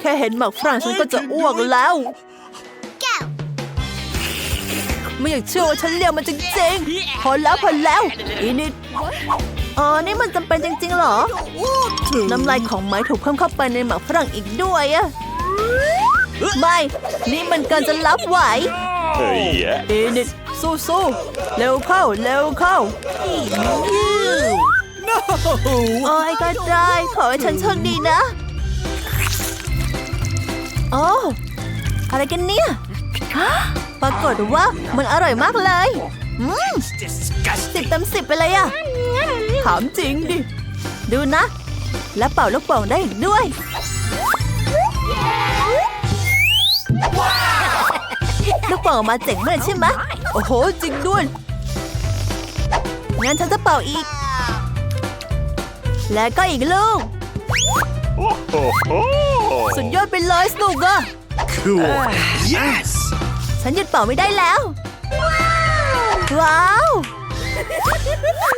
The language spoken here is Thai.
แค่เห็นหมักฝรั่งฉันก็จะอ้วกแล้ว ไม่อยากเชื่อว่าฉันเลี้ยงมันจริงๆพอแล้วพอแล้ว อีนิดอ๋อ นี่มันจำเป็นจริงๆเหรอ น้ำลายของไม้ถูกเพิ่มเข้าไปในหมักฝรั่งอีกด้วยอะไม่ นี่มันเกินจะรับไหว yeah. อีนิดสู้ๆเร็วเข้า เร็วเข้า โอ้ยก็ได้ ขอให้ฉันโชคดีนะ โอ้อะไรกันเนี่ยฮะปรากฏว่ามันอร่อยมากเลยสิบเต็มสิบไปเลยอะถามจริงดิ ดูนะ และเป่าลูกโป่งได้อีกด้วย ลูกโป่งออกมาเจ๋งมากใช่ไหม โอ้โห จริงด้วย งั้นฉันจะเป่าอีก และก็อีกลูก Oh, oh. สุดยอดไปเลยสนุกอะ Cool. Yes. ฉันหยุดเป่าไม่ได้แล้ว ว้าว